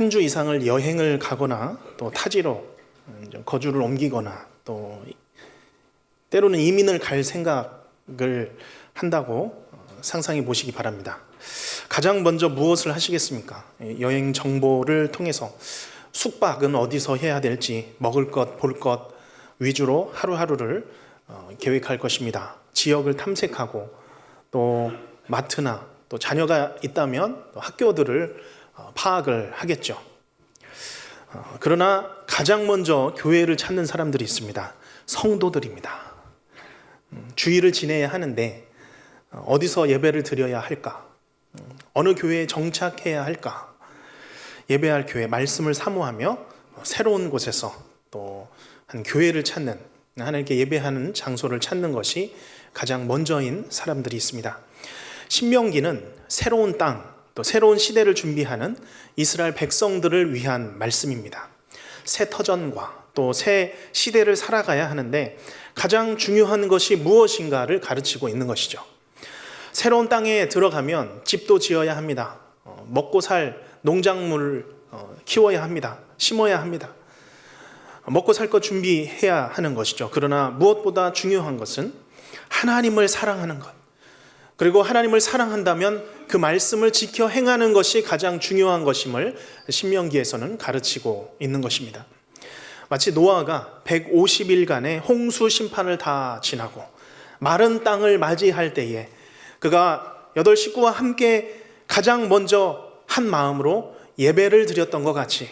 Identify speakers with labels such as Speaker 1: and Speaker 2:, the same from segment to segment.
Speaker 1: 한 주 이상을 여행을 가거나 또 타지로 거주를 옮기거나 또 때로는 이민을 갈 생각을 한다고 상상해 보시기 바랍니다. 가장 먼저 무엇을 하시겠습니까? 여행 정보를 통해서 숙박은 어디서 해야 될지 먹을 것, 볼 것 위주로 하루하루를 어, 계획할 것입니다. 지역을 탐색하고 또 마트나 또 자녀가 있다면 또 학교들을 어, 파악을 하겠죠. 어, 그러나 가장 먼저 교회를 찾는 사람들이 있습니다. 성도들입니다. 음, 주일을 지내야 하는데 어, 어디서 예배를 드려야 할까? 음, 어느 교회에 정착해야 할까? 예배할 교회 말씀을 사모하며 새로운 곳에서 또 한 교회를 찾는 하나님께 예배하는 장소를 찾는 것이 가장 먼저인 사람들이 있습니다. 신명기는 새로운 땅, 또 새로운 시대를 준비하는 이스라엘 백성들을 위한 말씀입니다. 새 터전과 또 새 시대를 살아가야 하는데 가장 중요한 것이 무엇인가를 가르치고 있는 것이죠. 새로운 땅에 들어가면 집도 지어야 합니다. 어, 먹고 살 농작물을 어, 키워야 합니다. 심어야 합니다. 먹고 살 것 준비해야 하는 것이죠. 그러나 무엇보다 중요한 것은 하나님을 사랑하는 것. 그리고 하나님을 사랑한다면 그 말씀을 지켜 행하는 것이 가장 중요한 것임을 신명기에서는 가르치고 있는 것입니다. 마치 노아가 150일간의 홍수 심판을 다 지나고 마른 땅을 맞이할 때에 그가 여덟 식구와 함께 가장 먼저 한 마음으로 예배를 드렸던 것 같이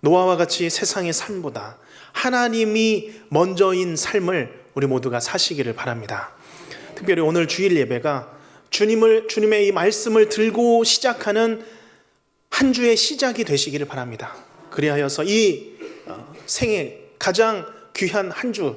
Speaker 1: 노아와 같이 세상의 삶보다 하나님이 먼저인 삶을 우리 모두가 사시기를 바랍니다. 특별히 오늘 주일 예배가 주님을 주님의 이 말씀을 들고 시작하는 한 주의 시작이 되시기를 바랍니다. 그리하여서 이 어, 생애 가장 귀한 한주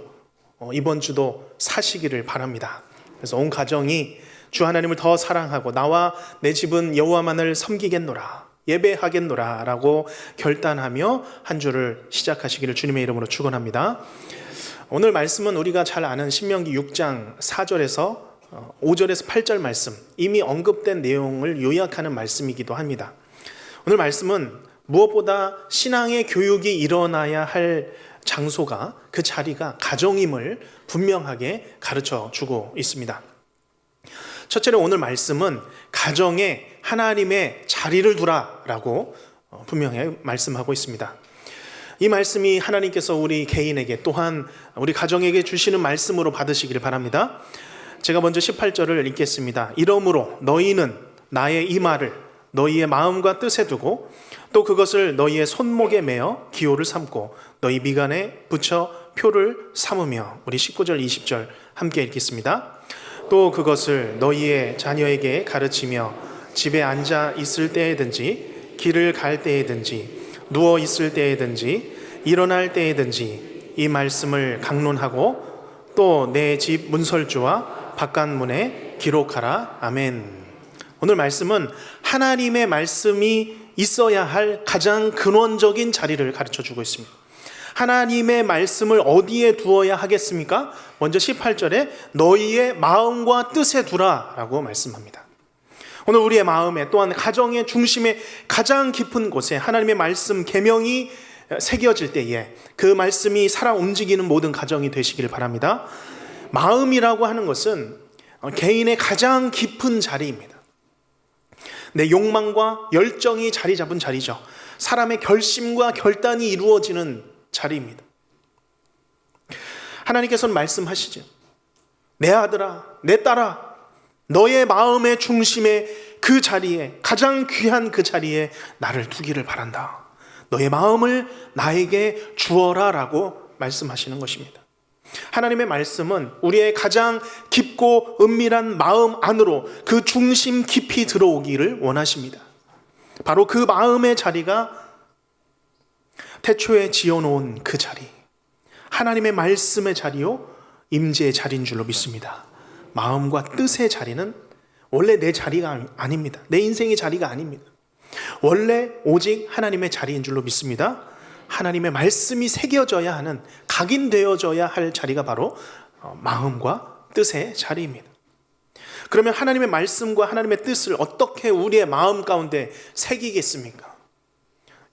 Speaker 1: 어, 이번 주도 사시기를 바랍니다. 그래서 온 가정이 주 하나님을 더 사랑하고 나와 내 집은 여호와만을 섬기겠노라. 예배하겠노라라고 결단하며 한 주를 시작하시기를 주님의 이름으로 축원합니다. 오늘 말씀은 우리가 잘 아는 신명기 6장 4절에서 5절에서 8절 말씀 이미 언급된 내용을 요약하는 말씀이기도 합니다. 오늘 말씀은 무엇보다 신앙의 교육이 일어나야 할 장소가 그 자리가 가정임을 분명하게 가르쳐 주고 있습니다. 첫째로 오늘 말씀은 가정에 하나님의 자리를 두라라고 어, 분명히 말씀하고 있습니다. 이 말씀이 하나님께서 우리 개인에게 또한 우리 가정에게 주시는 말씀으로 받으시기를 바랍니다. 제가 먼저 18절을 읽겠습니다. 이러므로 너희는 나의 이 말을 너희의 마음과 뜻에 두고 또 그것을 너희의 손목에 매어 기호를 삼고 너희 미간에 붙여 표를 삼으며 우리 19절 20절 함께 읽겠습니다. 또 그것을 너희의 자녀에게 가르치며 집에 앉아 있을 때에든지 길을 갈 때에든지 누워 있을 때에든지 일어날 때에든지 이 말씀을 강론하고 또 내 집 문설주와 바깥문에 기록하라. 아멘. 오늘 말씀은 하나님의 말씀이 있어야 할 가장 근원적인 자리를 가르쳐 주고 있습니다. 하나님의 말씀을 어디에 두어야 하겠습니까? 먼저 18절에 너희의 마음과 뜻에 두라 라고 말씀합니다. 오늘 우리의 마음에 또한 가정의 중심에 가장 깊은 곳에 하나님의 말씀 계명이 새겨질 때에 그 말씀이 살아 움직이는 모든 가정이 되시기를 바랍니다. 마음이라고 하는 것은 개인의 가장 깊은 자리입니다. 내 욕망과 열정이 자리 잡은 자리죠. 사람의 결심과 결단이 이루어지는 자리입니다. 하나님께서는 말씀하시죠. 내 아들아, 내 딸아, 너의 마음의 중심에 그 자리에, 가장 귀한 그 자리에 나를 두기를 바란다. 너의 마음을 나에게 주어라 라고 말씀하시는 것입니다. 하나님의 말씀은 우리의 가장 깊고 은밀한 마음 안으로 그 중심 깊이 들어오기를 원하십니다. 바로 그 마음의 자리가 태초에 지어놓은 그 자리, 하나님의 말씀의 자리요, 임재의 자리인 줄로 믿습니다. 마음과 뜻의 자리는 원래 내 자리가 아닙니다. 내 인생의 자리가 아닙니다. 원래 오직 하나님의 자리인 줄로 믿습니다. 하나님의 말씀이 새겨져야 하는, 각인되어져야 할 자리가 바로 어, 마음과 뜻의 자리입니다. 그러면 하나님의 말씀과 하나님의 뜻을 어떻게 우리의 마음 가운데 새기겠습니까?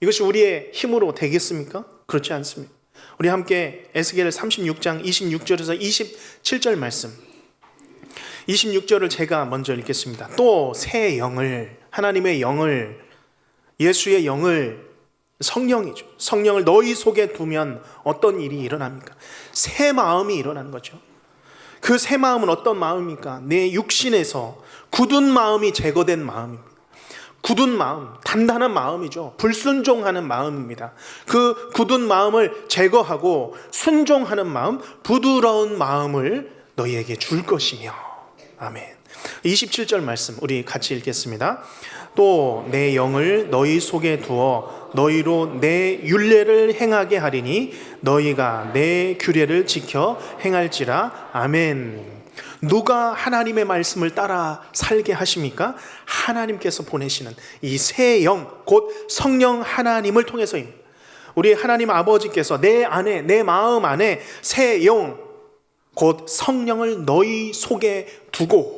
Speaker 1: 이것이 우리의 힘으로 되겠습니까? 그렇지 않습니다. 우리 함께 에스겔 36장 26절에서 27절 말씀 26절을 제가 먼저 읽겠습니다. 또 새 영을 하나님의 영을 예수의 영을 성령이죠. 성령을 너희 속에 두면 어떤 일이 일어납니까? 새 마음이 일어나는 거죠. 그 새 마음은 어떤 마음입니까? 내 육신에서 굳은 마음이 제거된 마음입니다. 굳은 마음, 단단한 마음이죠. 불순종하는 마음입니다. 그 굳은 마음을 제거하고 순종하는 마음, 부드러운 마음을 너희에게 줄 것이며. 아멘. 27절 말씀 우리 같이 읽겠습니다. 또 내 영을 너희 속에 두어 너희로 내 율례를 행하게 하리니 너희가 내 규례를 지켜 행할지라. 아멘. 누가 하나님의 말씀을 따라 살게 하십니까? 하나님께서 보내시는 이 새 영, 곧 성령 하나님을 통해서입니다. 우리 하나님 아버지께서 내 안에, 내 마음 안에 새 영, 곧 성령을 너희 속에 두고,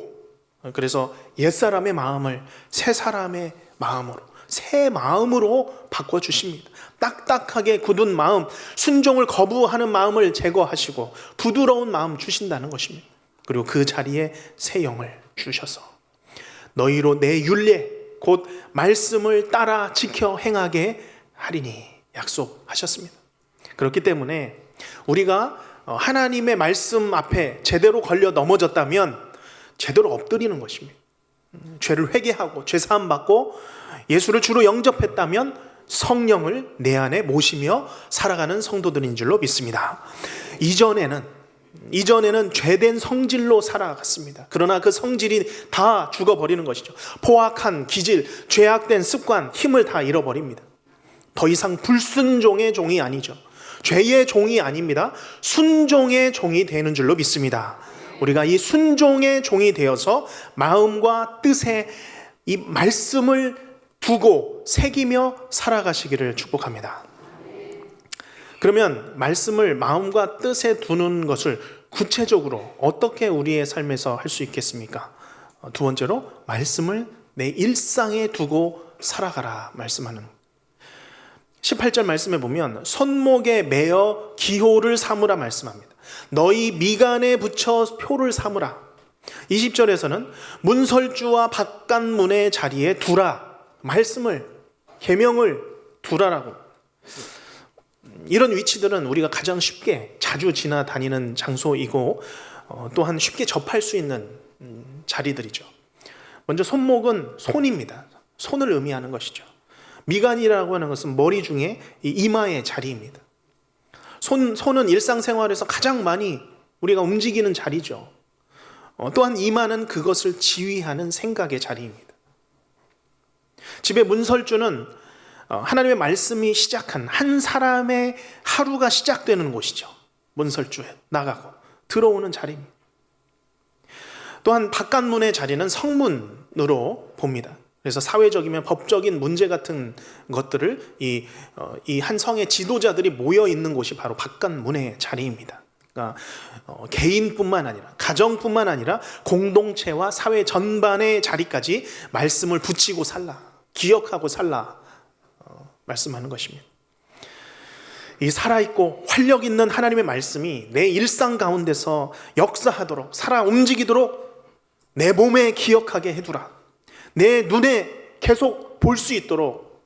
Speaker 1: 그래서 옛사람의 마음을 새 사람의 마음으로, 새 마음으로 바꿔 주십니다. 딱딱하게 굳은 마음, 순종을 거부하는 마음을 제거하시고, 부드러운 마음 주신다는 것입니다. 그리고 그 자리에 새 영을 주셔서 너희로 내 율례 곧 말씀을 따라 지켜 행하게 하리니 약속하셨습니다. 그렇기 때문에 우리가 하나님의 말씀 앞에 제대로 걸려 넘어졌다면 제대로 엎드리는 것입니다. 죄를 회개하고 죄 사함 받고 예수를 주로 영접했다면 성령을 내 안에 모시며 살아가는 성도들인 줄로 믿습니다. 이전에는 이전에는 죄된 성질로 살아갔습니다. 그러나 그 성질이 다 죽어버리는 것이죠. 포악한 기질, 죄악된 습관, 힘을 다 잃어버립니다. 더 이상 불순종의 종이 아니죠. 죄의 종이 아닙니다. 순종의 종이 되는 줄로 믿습니다. 우리가 이 순종의 종이 되어서 마음과 뜻에 이 말씀을 두고 새기며 살아가시기를 축복합니다. 그러면 말씀을 마음과 뜻에 두는 것을 구체적으로 어떻게 우리의 삶에서 할 수 있겠습니까? 어, 두 번째로 말씀을 내 일상에 두고 살아가라 말씀하는 18절 말씀에 보면 손목에 매어 기호를 삼으라 말씀합니다. 너희 미간에 붙여 표를 삼으라. 20절에서는 문설주와 바깥문의 자리에 두라. 말씀을 계명을 두라라고 이런 위치들은 우리가 가장 쉽게 자주 지나다니는 장소이고 어, 또한 쉽게 접할 수 있는 음, 자리들이죠. 먼저 손목은 손입니다. 손을 의미하는 것이죠. 미간이라고 하는 것은 머리 중에 이마의 자리입니다. 손, 손은 일상생활에서 가장 많이 우리가 움직이는 자리죠. 어, 또한 이마는 그것을 지휘하는 생각의 자리입니다. 집에 문설주는 어, 하나님의 말씀이 시작한 한 사람의 하루가 시작되는 곳이죠. 문설주에 나가고 들어오는 자리입니다. 또한 바깥문의 자리는 성문으로 봅니다. 그래서 사회적이면 법적인 문제 같은 것들을 이, 어, 이한 성의 지도자들이 모여 있는 곳이 바로 바깥 문의 자리입니다. 그러니까 어, 개인뿐만 아니라 가정뿐만 아니라 공동체와 사회 전반의 자리까지 말씀을 붙이고 살라, 기억하고 살라 말씀하는 것입니다. 이 살아있고 활력 있는 하나님의 말씀이 내 일상 가운데서 역사하도록, 살아 움직이도록 내 몸에 기억하게 해두라. 내 눈에 계속 볼 수 있도록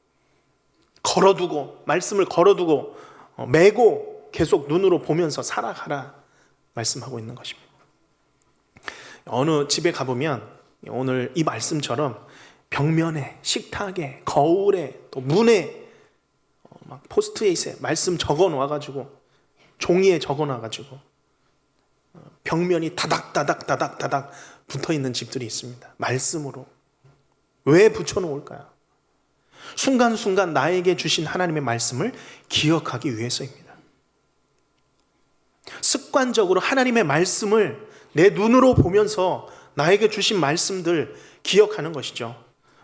Speaker 1: 걸어두고, 말씀을 걸어두고, 어, 메고 계속 눈으로 보면서 살아가라. 말씀하고 있는 것입니다. 어느 집에 가보면 오늘 이 말씀처럼 벽면에, 식탁에, 거울에, 또 문에 막 포스트잇에 말씀 적어 놓아가지고 종이에 적어 놔가지고 어, 벽면이 다닥다닥 다닥다닥 붙어 있는 집들이 있습니다. 말씀으로 왜 붙여 놓을까요? 순간순간 나에게 주신 하나님의 말씀을 기억하기 위해서입니다. 습관적으로 하나님의 말씀을 내 눈으로 보면서 나에게 주신 말씀들 기억하는 것이죠.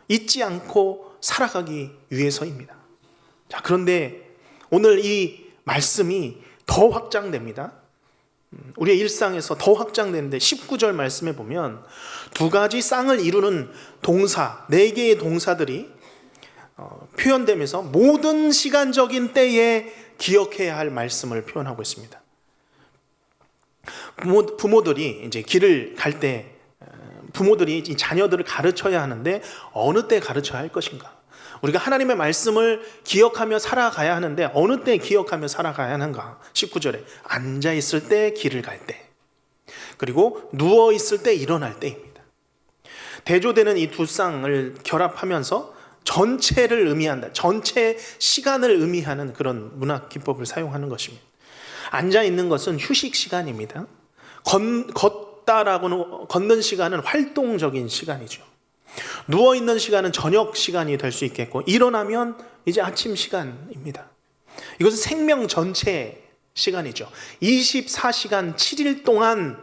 Speaker 1: 잊지 않고 살아가기 위해서입니다. 자, 그런데 오늘 이 말씀이 더 확장됩니다. 음, 우리의 일상에서 더 확장되는데 19절 말씀에 보면 두 가지 쌍을 이루는 동사, 네 개의 동사들이 어, 표현되면서 모든 시간적인 때에 기억해야 할 말씀을 표현하고 있습니다. 부모, 부모 들이 이제 길을 갈 때 부모들이 이 자녀들을 가르쳐야 하는데 어느 때 가르쳐야 할 것인가? 우리가 하나님의 말씀을 기억하며 살아가야 하는데 어느 때 기억하며 살아가야 하는가? 19절에 앉아 있을 때 길을 갈 때. 그리고 누워 있을 때 일어날 때입니다. 대조되는 이 두 쌍을 결합하면서 전체를 의미한다. 전체 시간을 의미하는 그런 문학 기법을 사용하는 것입니다. 앉아 있는 것은 휴식 시간입니다. 걷, 걷다라고는 걷는 시간은 활동적인 시간이죠. 누워 있는 시간은 저녁 시간이 될 수 있겠고 일어나면 이제 아침 시간입니다. 이것은 생명 전체 시간이죠. 24시간 7일 동안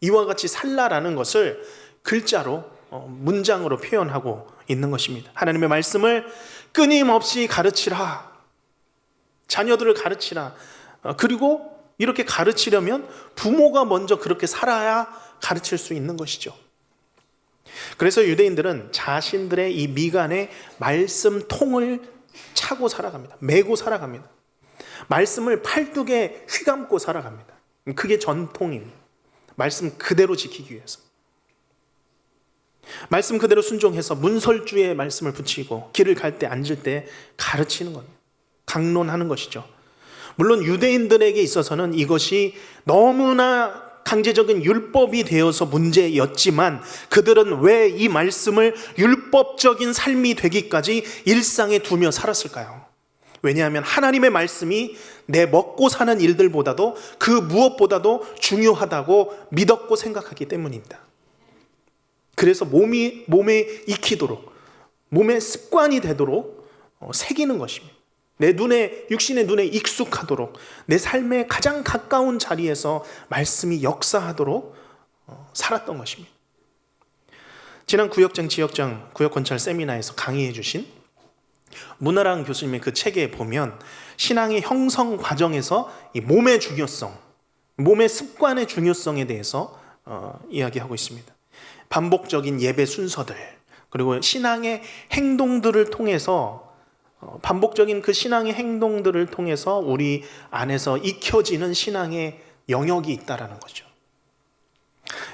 Speaker 1: 이와 같이 살라라는 것을 글자로 어, 문장으로 표현하고 있는 것입니다. 하나님의 말씀을 끊임없이 가르치라. 자녀들을 가르치라. 어, 그리고 이렇게 가르치려면 부모가 먼저 그렇게 살아야 가르칠 수 있는 것이죠. 그래서 유대인들은 자신들의 이 미간에 말씀 통을 차고 살아갑니다. 메고 살아갑니다. 말씀을 팔뚝에 휘감고 살아갑니다. 그게 전통입니다. 말씀 그대로 지키기 위해서. 말씀 그대로 순종해서 문설주에 말씀을 붙이고 길을 갈 때 앉을 때 가르치는 것, 강론하는 것이죠. 물론 유대인들에게 있어서는 이것이 너무나 강제적인 율법이 되어서 문제였지만 그들은 왜 이 말씀을 율법적인 삶이 되기까지 일상에 두며 살았을까요? 왜냐하면 하나님의 말씀이 내 먹고 사는 일들보다도 그 무엇보다도 중요하다고 믿었고 생각하기 때문입니다. 그래서 몸이 몸에 익히도록 몸의 습관이 되도록 어, 새기는 것입니다. 내 눈에 육신의 눈에 익숙하도록 내 삶의 가장 가까운 자리에서 말씀이 역사하도록 어, 살았던 것입니다. 지난 구역장 지역장 구역건설 세미나에서 강의해 주신 문화랑 교수님의 그 책에 보면 신앙의 형성 과정에서 이 몸의 중요성, 몸의 습관의 중요성에 대해서 어, 이야기하고 있습니다. 반복적인 예배 순서들 그리고 신앙의 행동들을 통해서 어, 반복적인 그 신앙의 행동들을 통해서 우리 안에서 익혀지는 신앙의 영역이 있다라는 거죠.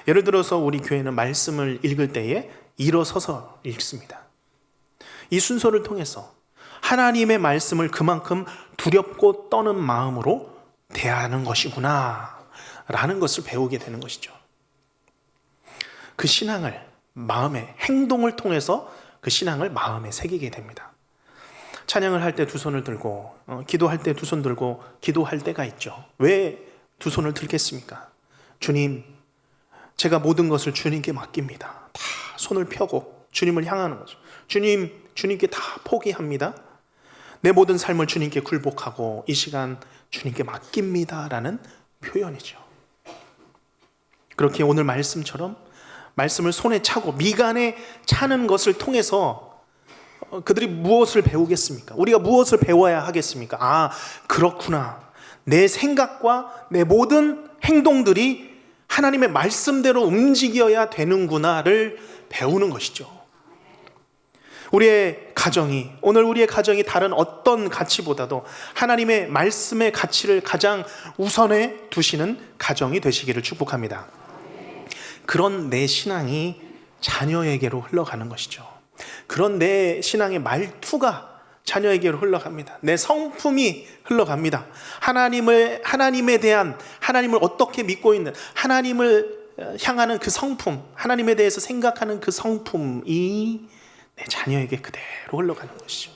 Speaker 1: 예를 들어서 우리 교회는 말씀을 읽을 때에 일어서서 읽습니다. 이 순서를 통해서 하나님의 말씀을 그만큼 두렵고 떠는 마음으로 대하는 것이구나 라는 것을 배우게 되는 것이죠. 그 신앙을 마음의 행동을 통해서 그 신앙을 마음에 새기게 됩니다. 찬양을 할 때 두 손을 들고 어, 기도할 때 두 손 들고 기도할 때가 있죠. 왜 두 손을 들겠습니까? 주님, 제가 모든 것을 주님께 맡깁니다. 다 손을 펴고 주님을 향하는 거죠. 주님, 주님께 다 포기합니다. 내 모든 삶을 주님께 굴복하고 이 시간 주님께 맡깁니다라는 표현이죠. 그렇게 오늘 말씀처럼 말씀을 손에 차고 미간에 차는 것을 통해서 어, 그들이 무엇을 배우겠습니까? 우리가 무엇을 배워야 하겠습니까? 아, 그렇구나. 내 생각과 내 모든 행동들이 하나님의 말씀대로 움직여야 되는구나를 배우는 것이죠. 우리의 가정이, 오늘 우리의 가정이 다른 어떤 가치보다도 하나님의 말씀의 가치를 가장 우선에 두시는 가정이 되시기를 축복합니다. 그런 내 신앙이 자녀에게로 흘러가는 것이죠. 그런 내 신앙의 말투가 자녀에게로 흘러갑니다. 내 성품이 흘러갑니다. 하나님을 하나님에 대한 하나님을 어떻게 믿고 있는 하나님을 향하는 그 성품, 하나님에 대해서 생각하는 그 성품이 내 자녀에게 그대로 흘러가는 것이죠.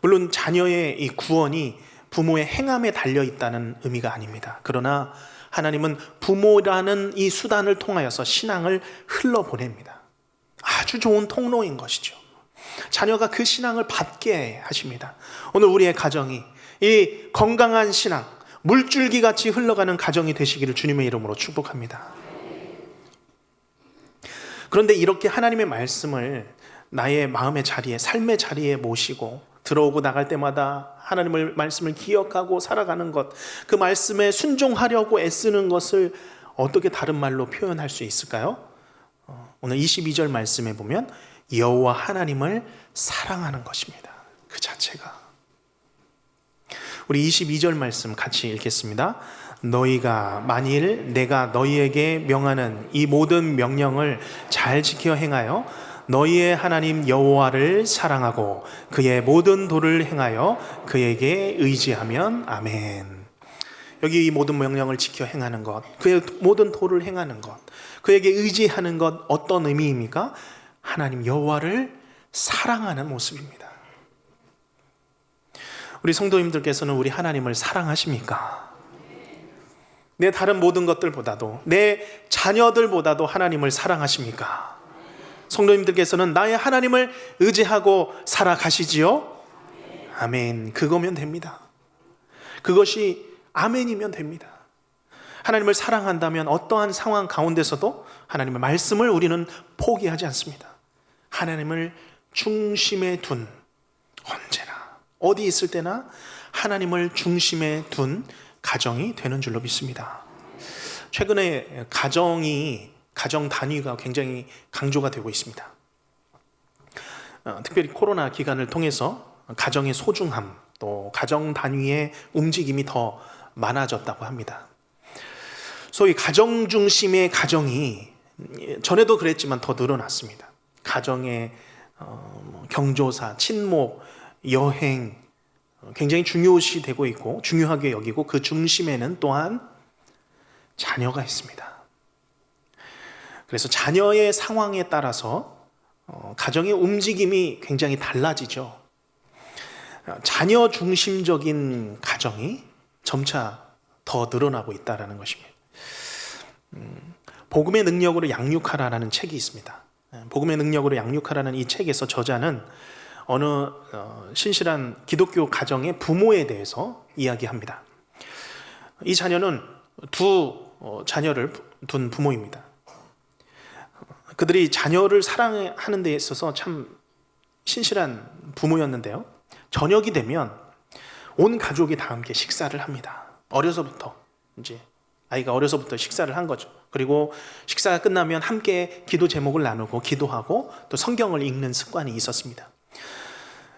Speaker 1: 물론 자녀의 이 구원이 부모의 행함에 달려 있다는 의미가 아닙니다. 그러나 하나님은 부모라는 이 수단을 통하여서 신앙을 흘러보냅니다. 아주 좋은 통로인 것이죠. 자녀가 그 신앙을 받게 하십니다. 오늘 우리의 가정이 이 건강한 신앙, 물줄기 같이 흘러가는 가정이 되시기를 주님의 이름으로 축복합니다. 그런데 이렇게 하나님의 말씀을 나의 마음의 자리에, 삶의 자리에 모시고 들어오고 나갈 때마다 하나님의 말씀을 기억하고 살아가는 것, 그 말씀에 순종하려고 애쓰는 것을 어떻게 다른 말로 표현할 수 있을까요? 어, 오늘 22절 말씀에 보면 여호와 하나님을 사랑하는 것입니다. 그 자체가. 우리 22절 말씀 같이 읽겠습니다. 너희가 만일 내가 너희에게 명하는 이 모든 명령을 잘 지켜 행하여 너희의 하나님 여호와를 사랑하고 그의 모든 도를 행하여 그에게 의지하면 아멘. 여기 이 모든 명령을 지켜 행하는 것, 그의 모든 도를 행하는 것, 그에게 의지하는 것 어떤 의미입니까? 하나님 여호와를 사랑하는 모습입니다. 우리 성도님들께서는 우리 하나님을 사랑하십니까? 내 다른 모든 것들보다도 내 자녀들보다도 하나님을 사랑하십니까? 성도님들께서는 나의 하나님을 의지하고 살아가시지요? 아멘. 그거면 됩니다. 그것이 아멘이면 됩니다. 하나님을 사랑한다면 어떠한 상황 가운데서도 하나님의 말씀을 우리는 포기하지 않습니다. 하나님을 중심에 둔 언제나 어디 있을 때나 하나님을 중심에 둔 가정이 되는 줄로 믿습니다. 최근에 가정이 가정 단위가 굉장히 강조가 되고 있습니다. 어, 특별히 코로나 기간을 통해서 가정의 소중함 또 가정 단위의 움직임이 더 많아졌다고 합니다. 소위 가정 중심의 가정이 전에도 그랬지만 더 늘어났습니다. 가정의 어, 뭐 경조사, 친목, 여행 어, 굉장히 중요시 되고 있고 중요하게 여기고 그 중심에는 또한 자녀가 있습니다. 그래서 자녀의 상황에 따라서 어, 가정의 움직임이 굉장히 달라지죠. 어, 자녀 중심적인 가정이 점차 더 늘어나고 있다라는 것입니다. 음, 복음의 능력으로 양육하라라는 책이 있습니다. 예, 복음의 능력으로 양육하라는 이 책에서 저자는 어느 어, 신실한 기독교 가정의 부모에 대해서 이야기합니다. 이 자녀는 두 어, 자녀를 둔 부모입니다. 그들이 자녀를 사랑하는 데 있어서 참 신실한 부모였는데요. 저녁이 되면 온 가족이 다 함께 식사를 합니다. 어려서부터 이제 아이가 어려서부터 식사를 한 거죠. 그리고 식사가 끝나면 함께 기도 제목을 나누고 기도하고 또 성경을 읽는 습관이 있었습니다.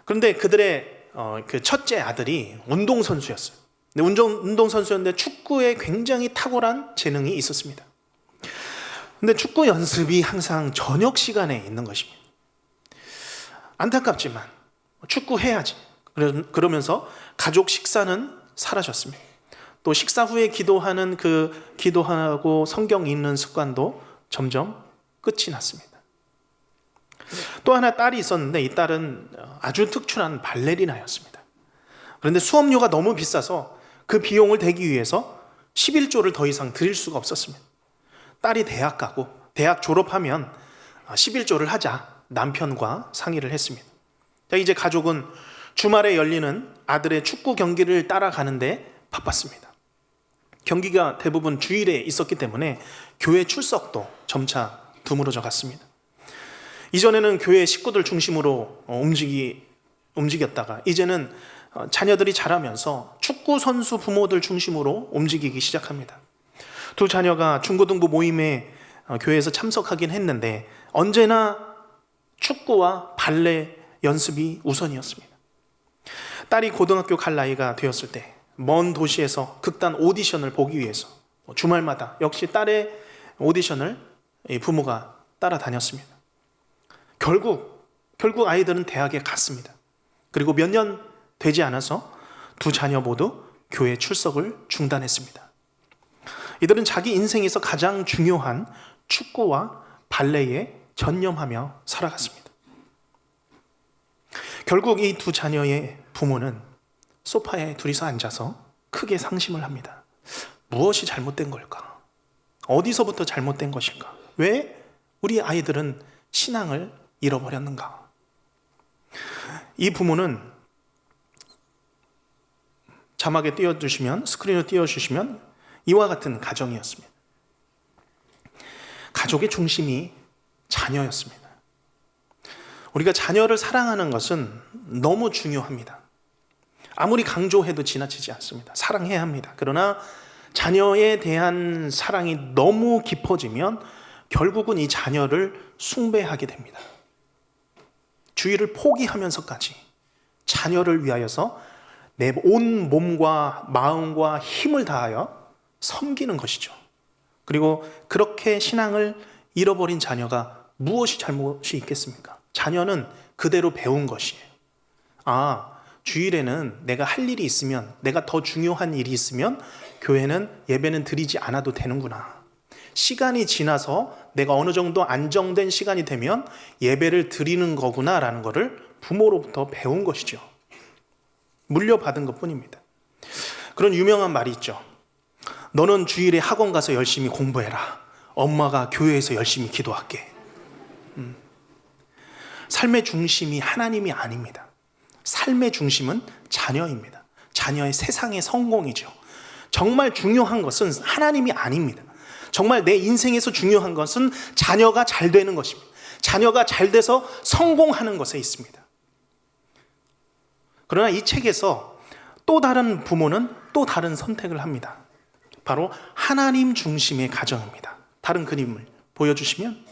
Speaker 1: 그런데 그들의 어, 그 첫째 아들이 운동 선수였어요. 근데 운동 운동 선수였는데 축구에 굉장히 탁월한 재능이 있었습니다. 근데 축구 연습이 항상 저녁 시간에 있는 것입니다. 안타깝지만 축구 해야지. 그러면서 가족 식사는 사라졌습니다. 또 식사 후에 기도하는 그 기도하고 성경 읽는 습관도 점점 끝이 났습니다. 또 하나 딸이 있었는데 이 딸은 아주 특출한 발레리나였습니다. 그런데 수업료가 너무 비싸서 그 비용을 대기 위해서 11조를 더 이상 드릴 수가 없었습니다. 딸이 대학 가고 대학 졸업하면 11조를 하자 남편과 상의를 했습니다. 자, 이제 가족은 주말에 열리는 아들의 축구 경기를 따라가는데 바빴습니다. 경기가 대부분 주일에 있었기 때문에 교회 출석도 점차 드물어져 갔습니다. 이전에는 교회 식구들 중심으로 움직이, 움직였다가 이제는 어, 자녀들이 자라면서 축구 선수 부모들 중심으로 움직이기 시작합니다. 두 자녀가 중고등부 모임에 어, 교회에서 참석하긴 했는데 언제나 축구와 발레 연습이 우선이었습니다. 딸이 고등학교 갈 나이가 되었을 때 먼 도시에서 극단 오디션을 보기 위해서 주말마다 역시 딸의 오디션을 부모가 따라다녔습니다. 결국 결국 아이들은 대학에 갔습니다. 그리고 몇 년 되지 않아서 두 자녀 모두 교회 출석을 중단했습니다. 이들은 자기 인생에서 가장 중요한 축구와 발레에 전념하며 살아갔습니다. 결국 이 두 자녀의 부모는 소파에 둘이서 앉아서 크게 상심을 합니다. 무엇이 잘못된 걸까? 어디서부터 잘못된 것일까? 왜 우리 아이들은 신앙을 잃어버렸는가? 이 부모는 자막에 띄워주시면, 스크린을 띄워주시면 이와 같은 가정이었습니다. 가족의 중심이 자녀였습니다. 우리가 자녀를 사랑하는 것은 너무 중요합니다. 아무리 강조해도 지나치지 않습니다. 사랑해야 합니다. 그러나 자녀에 대한 사랑이 너무 깊어지면 결국은 이 자녀를 숭배하게 됩니다. 주의를 포기하면서까지 자녀를 위하여서 내 온 몸과 마음과 힘을 다하여 섬기는 것이죠. 그리고 그렇게 신앙을 잃어버린 자녀가 무엇이 잘못이 있겠습니까? 자녀는 그대로 배운 것이에요. 아, 주일에는 내가 할 일이 있으면, 내가 더 중요한 일이 있으면 교회는 예배는 드리지 않아도 되는구나. 시간이 지나서 내가 어느 정도 안정된 시간이 되면 예배를 드리는 거구나라는 것을 부모로부터 배운 것이죠. 물려받은 것 뿐입니다. 그런 유명한 말이 있죠. 너는 주일에 학원 가서 열심히 공부해라. 엄마가 교회에서 열심히 기도할게. 음. 삶의 중심이 하나님이 아닙니다. 삶의 중심은 자녀입니다. 자녀의 세상의 성공이죠. 정말 중요한 것은 하나님이 아닙니다. 정말 내 인생에서 중요한 것은 자녀가 잘 되는 것입니다. 자녀가 잘 돼서 성공하는 것에 있습니다. 그러나 이 책에서 또 다른 부모는 또 다른 선택을 합니다. 바로 하나님 중심의 가정입니다. 다른 그림을 보여주시면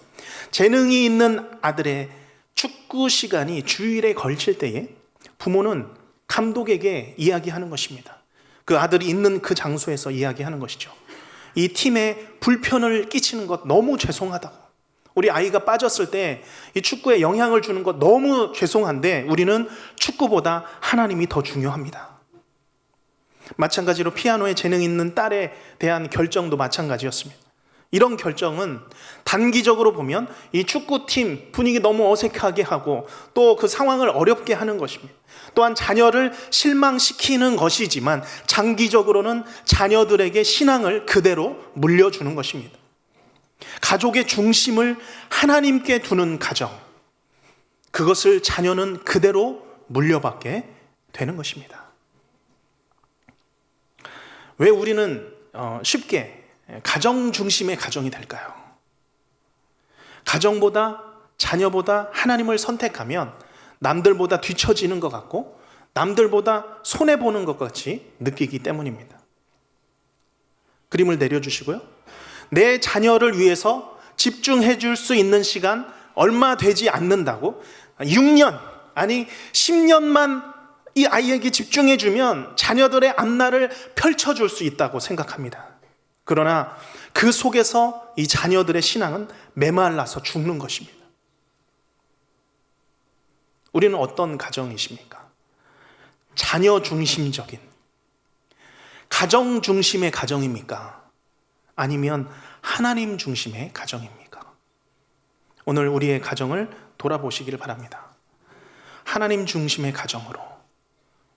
Speaker 1: 재능이 있는 아들의 축구 시간이 주일에 걸칠 때에 부모는 감독에게 이야기하는 것입니다. 그 아들이 있는 그 장소에서 이야기하는 것이죠. 이 팀에 불편을 끼치는 것 너무 죄송하다고. 우리 아이가 빠졌을 때 이 축구에 영향을 주는 것 너무 죄송한데 우리는 축구보다 하나님이 더 중요합니다. 마찬가지로 피아노에 재능 있는 딸에 대한 결정도 마찬가지였습니다. 이런 결정은 단기적으로 보면 이 축구팀 분위기 너무 어색하게 하고 또 그 상황을 어렵게 하는 것입니다. 또한 자녀를 실망시키는 것이지만 장기적으로는 자녀들에게 신앙을 그대로 물려주는 것입니다. 가족의 중심을 하나님께 두는 가정. 그것을 자녀는 그대로 물려받게 되는 것입니다. 왜 우리는 어, 쉽게 가정 중심의 가정이 될까요? 가정보다 자녀보다 하나님을 선택하면 남들보다 뒤처지는 것 같고 남들보다 손해보는 것 같이 느끼기 때문입니다. 그림을 내려주시고요. 내 자녀를 위해서 집중해 줄 수 있는 시간 얼마 되지 않는다고 6년, 아니 10년만 이 아이에게 집중해 주면 자녀들의 앞날을 펼쳐 줄 수 있다고 생각합니다. 그러나 그 속에서 이 자녀들의 신앙은 메말라서 죽는 것입니다. 우리는 어떤 가정이십니까? 자녀 중심적인, 가정 중심의 가정입니까? 아니면 하나님 중심의 가정입니까? 오늘 우리의 가정을 돌아보시기를 바랍니다. 하나님 중심의 가정으로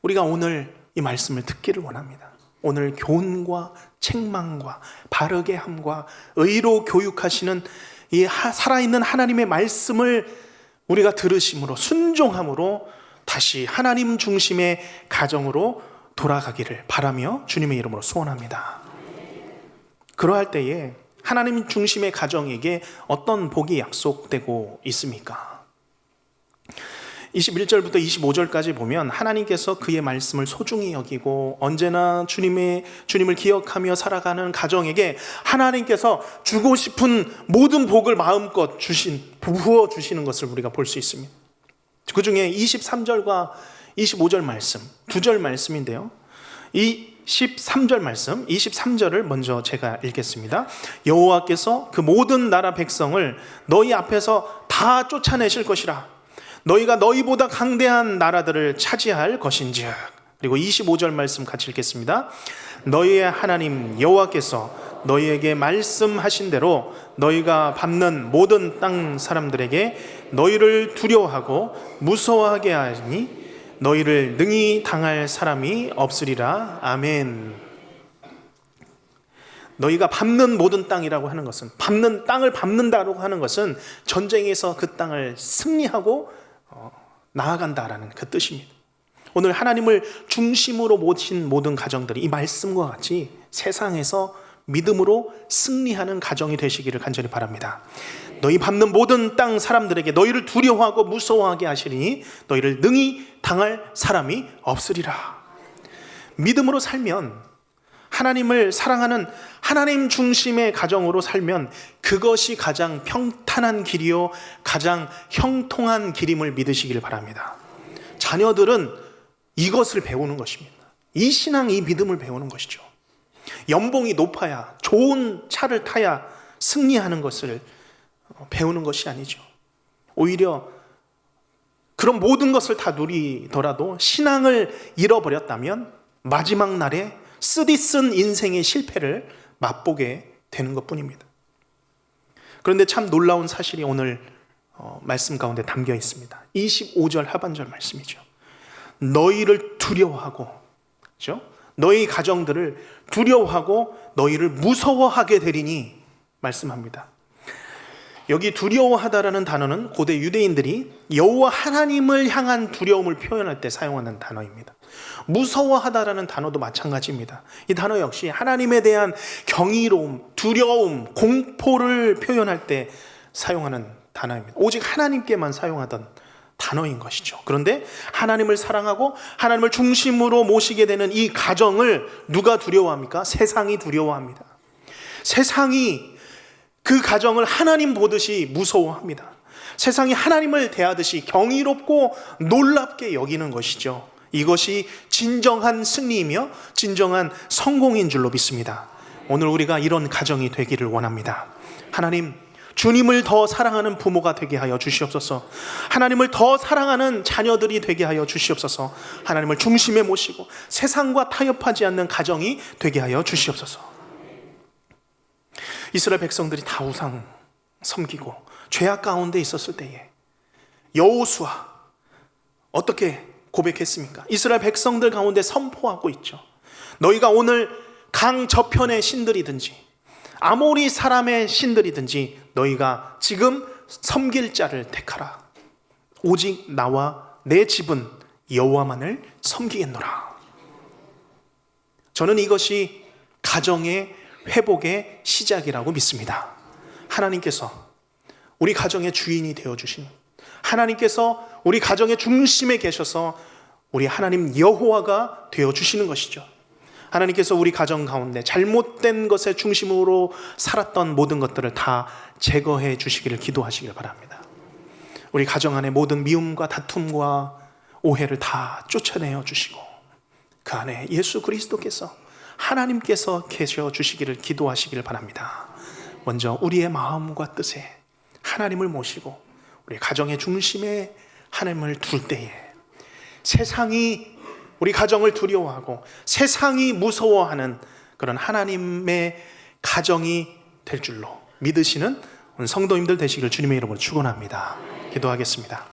Speaker 1: 우리가 오늘 이 말씀을 듣기를 원합니다. 오늘 교훈과 책망과 바르게 함과 의로 교육하시는 이 살아있는 하나님의 말씀을 우리가 들으심으로 순종함으로 다시 하나님 중심의 가정으로 돌아가기를 바라며 주님의 이름으로 소원합니다. 그러할 때에 하나님 중심의 가정에게 어떤 복이 약속되고 있습니까? 21절부터 25절까지 보면 하나님께서 그의 말씀을 소중히 여기고 언제나 주님의 주님을 기억하며 살아가는 가정에게 하나님께서 주고 싶은 모든 복을 마음껏 주신 부어 주시는 것을 우리가 볼 수 있습니다. 그 중에 23절과 25절 말씀, 두 절 말씀인데요. 이 13절 말씀, 23절을 먼저 제가 읽겠습니다. 여호와께서 그 모든 나라 백성을 너희 앞에서 다 쫓아내실 것이라. 너희가 너희보다 강대한 나라들을 차지할 것인지라. 그리고 25절 말씀 같이 읽겠습니다. 너희의 하나님 여호와께서 너희에게 말씀하신 대로 너희가 밟는 모든 땅 사람들에게 너희를 두려워하고 무서워하게 하니 너희를 능히 당할 사람이 없으리라. 아멘. 너희가 밟는 모든 땅이라고 하는 것은 밟는 땅을 밟는다고 하는 것은 전쟁에서 그 땅을 승리하고 어, 나아간다라는 그 뜻입니다. 오늘 하나님을 중심으로 모신 모든 가정들이 이 말씀과 같이 세상에서 믿음으로 승리하는 가정이 되시기를 간절히 바랍니다. 너희 밟는 모든 땅 사람들에게 너희를 두려워하고 무서워하게 하시니 너희를 능히 당할 사람이 없으리라. 믿음으로 살면 하나님을 사랑하는 하나님 중심의 가정으로 살면 그것이 가장 평탄한 길이요 가장 형통한 길임을 믿으시길 바랍니다. 자녀들은 이것을 배우는 것입니다. 이 신앙, 이 믿음을 배우는 것이죠. 연봉이 높아야 좋은 차를 타야 승리하는 것을 배우는 것이 아니죠. 오히려 그런 모든 것을 다 누리더라도 신앙을 잃어버렸다면 마지막 날에 쓰디쓴 인생의 실패를 맛보게 되는 것 뿐입니다. 그런데 참 놀라운 사실이 오늘 어, 말씀 가운데 담겨 있습니다. 25절 하반절 말씀이죠. 너희를 두려워하고, 그죠? 너희 가정들을 두려워하고 너희를 무서워하게 되리니 말씀합니다. 여기 두려워하다라는 단어는 고대 유대인들이 여호와 하나님을 향한 두려움을 표현할 때 사용하는 단어입니다. 무서워하다라는 단어도 마찬가지입니다. 이 단어 역시 하나님에 대한 경이로움, 두려움, 공포를 표현할 때 사용하는 단어입니다. 오직 하나님께만 사용하던 단어인 것이죠. 그런데 하나님을 사랑하고 하나님을 중심으로 모시게 되는 이 가정을 누가 두려워합니까? 세상이 두려워합니다. 세상이 그 가정을 하나님 보듯이 무서워합니다. 세상이 하나님을 대하듯이 경이롭고 놀랍게 여기는 것이죠. 이것이 진정한 승리이며 진정한 성공인 줄로 믿습니다. 오늘 우리가 이런 가정이 되기를 원합니다. 하나님, 주님을 더 사랑하는 부모가 되게 하여 주시옵소서. 하나님을 더 사랑하는 자녀들이 되게 하여 주시옵소서. 하나님을 중심에 모시고 세상과 타협하지 않는 가정이 되게 하여 주시옵소서. 이스라엘 백성들이 다 우상 섬기고 죄악 가운데 있었을 때에 여호수아 어떻게 고백했습니까? 이스라엘 백성들 가운데 선포하고 있죠. 너희가 오늘 강 저편의 신들이든지 아모리 사람의 신들이든지 너희가 지금 섬길 자를 택하라. 오직 나와 내 집은 여호와만을 섬기겠노라. 저는 이것이 가정의 회복의 시작이라고 믿습니다. 하나님께서 우리 가정의 주인이 되어 주신 하나님께서 우리 가정의 중심에 계셔서 우리 하나님 여호와가 되어 주시는 것이죠. 하나님께서 우리 가정 가운데 잘못된 것의 중심으로 살았던 모든 것들을 다 제거해 주시기를 기도하시길 바랍니다. 우리 가정 안에 모든 미움과 다툼과 오해를 다 쫓아내어 주시고 그 안에 예수 그리스도께서 하나님께서 계셔 주시기를 기도하시기를 바랍니다. 먼저 우리의 마음과 뜻에 하나님을 모시고 우리 가정의 중심에 하나님을 둘 때에 세상이 우리 가정을 두려워하고 세상이 무서워하는 그런 하나님의 가정이 될 줄로 믿으시는 성도님들 되시기를 주님의 이름으로 축원합니다. 기도하겠습니다.